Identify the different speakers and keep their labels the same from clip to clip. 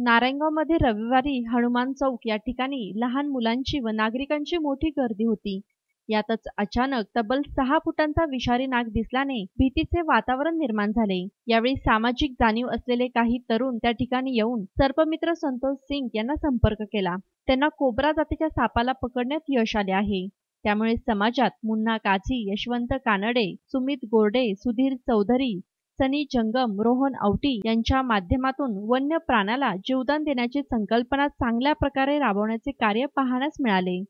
Speaker 1: नारायणगावमध्ये रविवारी हनुमान चौक या ठिकाणी लहान मुलांची व नागरिकांची मोठी गर्दी होती. यातच अचानक तब्बल सहा फुटांचा विषारी नाग दिसल्याने भीतीचे वातावरण निर्माण झाले. यावेळी सामाजिक जाणीव असलेले काही तरुण त्या ठिकाणी येऊन सर्पमित्र संतोष सिंग यांना संपर्क केला. त्यांना कोबरा जातीच्या सापाला पकडण्यात यश आले आहे. त्यामुळे समाजात मुन्ना काझी यशवंत कानडे सुमित गोरडे सुधीर चौधरी सनी जंगम रोहन औटी यांच्या माध्यमातून वन्य प्राण्याला जीवदान देण्याची संकल्पना चांगल्या प्रकारे राबवण्याचे कार्य पाहण्यास मिळाले.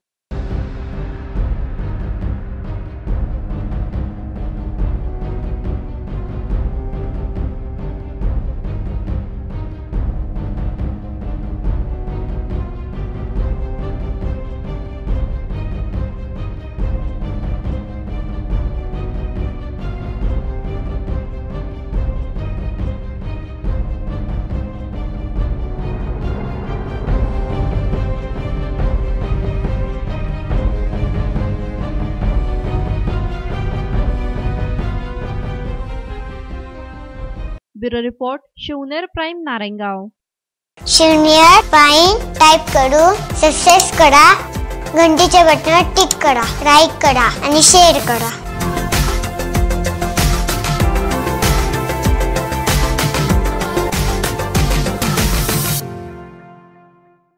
Speaker 1: Bureau report Shivner prime Narayangaon.
Speaker 2: Shivner prime type करून सक्सेस करा घंटीच्या बटनावर टिक करा लाईक करा आणि शेअर करा.